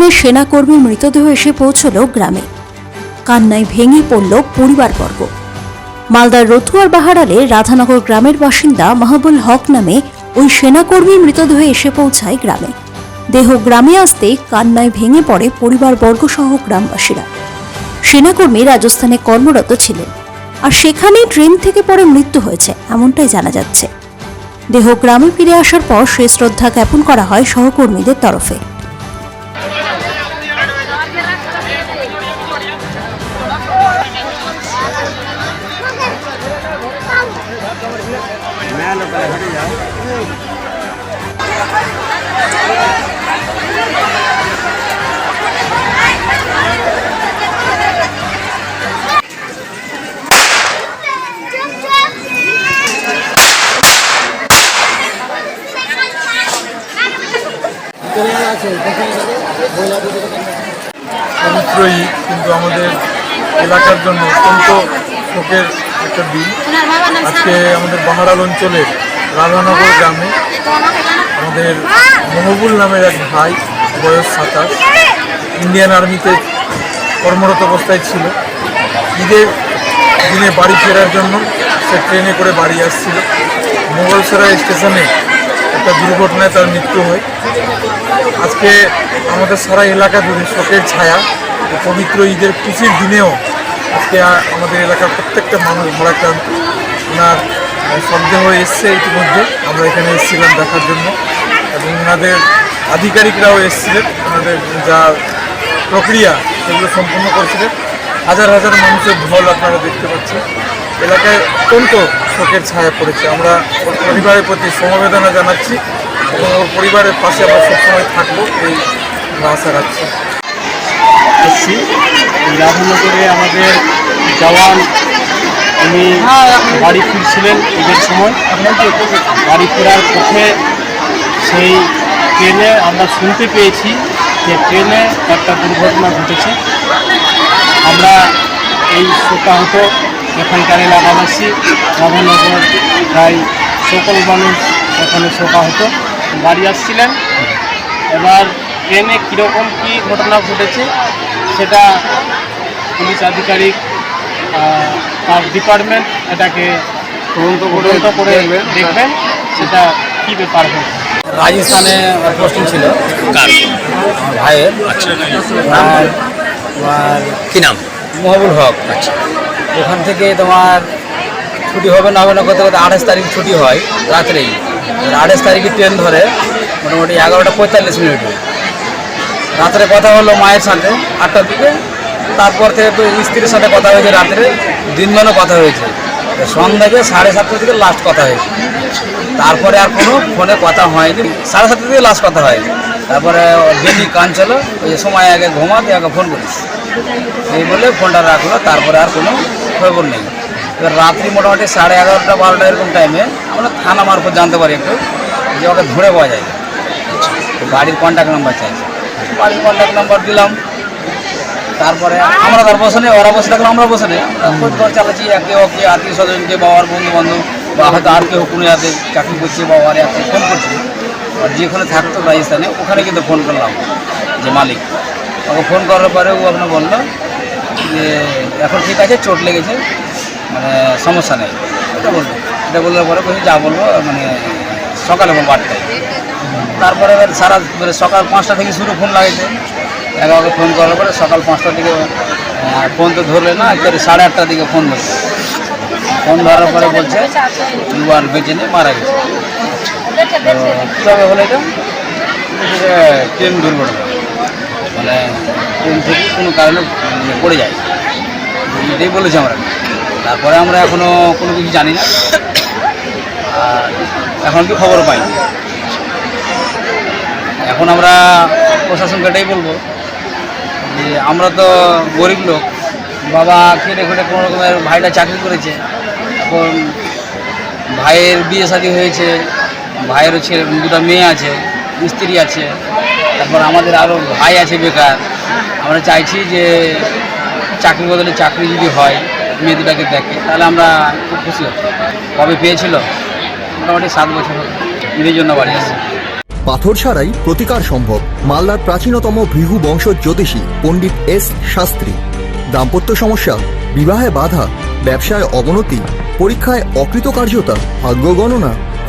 রাজস্থানের সেনাকর্মীর মৃতদেহ এসে পৌঁছল গ্রামে। কান্নায় ভেঙে পড়ল পরিবারবর্গ। মালদার রতুয়ার বাহারালে রাধানগর গ্রামের বাসিন্দা মাহবুল হক নামে ওই সেনাকর্মীর মৃতদেহ এসে পৌঁছায় গ্রামে। দেহ গ্রামে আসতে কান্নায় ভেঙে পড়ে পরিবারবর্গ সহ গ্রামবাসীরা। সেনাকর্মী রাজস্থানে কর্মরত ছিলেন আর সেখানেই ট্রেন থেকে পরে মৃত্যু হয়েছে, এমনটাই জানা যাচ্ছে। দেহ গ্রামে ফিরে আসার পর সে শ্রদ্ধা জ্ঞাপন করা হয় সহকর্মীদের তরফে। পবিত্র কিন্তু আমাদের এলাকার জন্য অত্যন্ত শোকের একটা দিন। আজকে আমাদের বাহারাল অঞ্চলের রাধানগর গ্রামে আমাদের মহবুল নামের এক ভাই, বয়স সাতাশ, ইন্ডিয়ান আর্মিতে কর্মরত অবস্থায় ছিল। ঈদের দিনে বাড়ি ফেরার জন্য সে ট্রেনে করে বাড়ি আসছিল। মোগলসরাই স্টেশনে একটা দুর্ঘটনায় তার মৃত্যু হয়। আজকে আমাদের সারা এলাকা জুড়ে শোকের ছায়া পবিত্র ঈদের খুশির দিনেও আজকে আমাদের এলাকার প্রত্যেকটা মানুষ ভারাক্রান্ত। ওনার সন্দেহ এসছে ইতিমধ্যে। আমরা এখানে এসেছিলাম দেখার জন্য। এবং ওনাদের আধিকারিকরাও এসেছিলেন। ওনাদের যা প্রক্রিয়া সেগুলো সম্পূর্ণ করছিলেন। হাজার হাজার মানুষের ঢল আপনারা দেখতে পাচ্ছেন। এলাকায় অত্যন্ত শোকের ছায়া পড়েছে। আমরা ওর পরিবারের প্রতি সমবেদনা জানাচ্ছি এবং ওর পরিবারের পাশে আমরা সবসময় থাকব এই আশা রাখছি। রাধানগরে আমাদের জওয়ান, উনি বাড়ি ফিরছিলেন ঈদের সময়। বাড়ি ফেরার পথে সেই ট্রেনে আমরা শুনতে পেয়েছি যে ট্রেনে একটা দুর্ঘটনা ঘটেছে। আমরা এই শোকাহত এখানকার এলাকাবাসী রাধানগর প্রায় সকল মানুষ এখানে শোকাহত। বাড়ি আসছিলেন। এবার ট্রেনে কীরকম কী ঘটনা ঘটেছে সেটা পুলিশ আধিকারিক তার ডিপার্টমেন্ট এটাকে তদন্ত তদন্ত করে দেখবেন। সেটা কী ব্যাপার হয়েছে। রাজস্থানে পোস্টিং ছিল। ভাইয়ের। আচ্ছা আর কি নাম? মহবুল হক। আচ্ছা। ওখান থেকে তোমার ছুটি হবে না হবে না করতে করতে আঠাশ তারিখ ছুটি হয়, রাত্রেই। আঠাশ তারিখে ট্রেন ধরে মোটামুটি এগারোটা পঁয়তাল্লিশ মিনিটে। রাত্রে কথা হলো মায়ের সাথে, আটটার দিকে। তারপর থেকে তো স্ত্রীর সাথে কথা হয়েছে রাত্রে, দিনমানও কথা হয়েছে। সন্ধ্যাকে সাড়ে সাতটার দিকে লাস্ট কথা হয়েছে। তারপরে আর কোনো ফোনে কথা হয়নি। সাড়ে সাতটার দিকে লাস্ট কথা হয় তারপরে কান চলো ওই সময় আগে ঘুমাতে আগে ফোন করিস। এই বলে ফোনটা রাখল, তারপরে আর কোনো খবর নেই। এবার রাত্রি মোটামুটি সাড়ে এগারোটা, বারোটা এরকম টাইমে আমরা থানা মারফত জানতে পারি একটু যে ওকে ধরে পাওয়া যায়। গাড়ির কন্ট্যাক্ট নাম্বার চাইছে। বাড়ির কন্ট্যাক্ট নাম্বার দিলাম। তারপরে আমরা তার বসে নেই, ওরা বসে থাকলে, আমরা বসে নেই। খোঁজ চালাচ্ছি, একে ওকে আত্মীয় স্বজনকে বাবার বন্ধু বান্ধব বা হয়তো আর কেউ কোনো যাতে চাকরি করছে বা ওর ফোন করছে। যেখানে থাকতো রাজস্থানে ওখানে কিন্তু ফোন করলাম যে মালিক। ওকে ফোন করার পরে ও আপনার বলল যে, এখন ঠিক আছে, চোট লেগেছে মানে সমস্যা নেই। এটা বলব এটা বলার পরে বলছি, যা বলব মানে সকালে বলব আটটায়। তারপরে এবার সারা মানে সকাল পাঁচটা থেকে শুরু ফোন লাগাইছে। এগারোকে ফোন করার পরে সকাল পাঁচটার দিকে ফোন তো ধরলে না, একবারে সাড়ে আটটার দিকে ফোন ধরছে। ফোন ধরার পরে বলছে, দুবার বেঁচে নিয়ে মারা গেছে। তো কীভাবে হলো এটা? যে ট্রেন দুর্ঘটনা। মানে ট্রেন থেকে কোনো কারণে মানে পড়ে যায়। এটাই বলেছি আমরা। তারপরে আমরা এখনও কোনো কিছু জানি না। আর এখন কি খবর পাইনি। এখন আমরা প্রশাসনকে এটাই বলব যে আমরা তো গরিব লোক। বাবা খেটে খেটে কোনো রকমের ভাইটা চাকরি করেছে। এখন ভাইয়ের বিয়ে শাদী হয়েছে। ভাইয়েরও ছেলে, দুটো মেয়ে আছে স্ত্রী আছে, তারপর আমাদের আরও ভাই আছে বেকার। আমরা চাইছি যে চাকরি বদলে চাকরি যদি হয়, মেয়ে দুটাকে দেখে, তাহলে আমরা খুব খুশি কবে পেয়েছিল? মোটামুটি সাত বছর ঈদের জন্য বাড়ি আসছে। পাথর ছাড়াই প্রতিকার সম্ভব, মালদার প্রাচীনতম ভৃহু বংশ জ্যোতিষী পণ্ডিত এস শাস্ত্রী। দাম্পত্য সমস্যা, বিবাহে বাধা, ব্যবসায় অবনতি, পরীক্ষায় অকৃতকার্যতা, ভাগ্য গণনা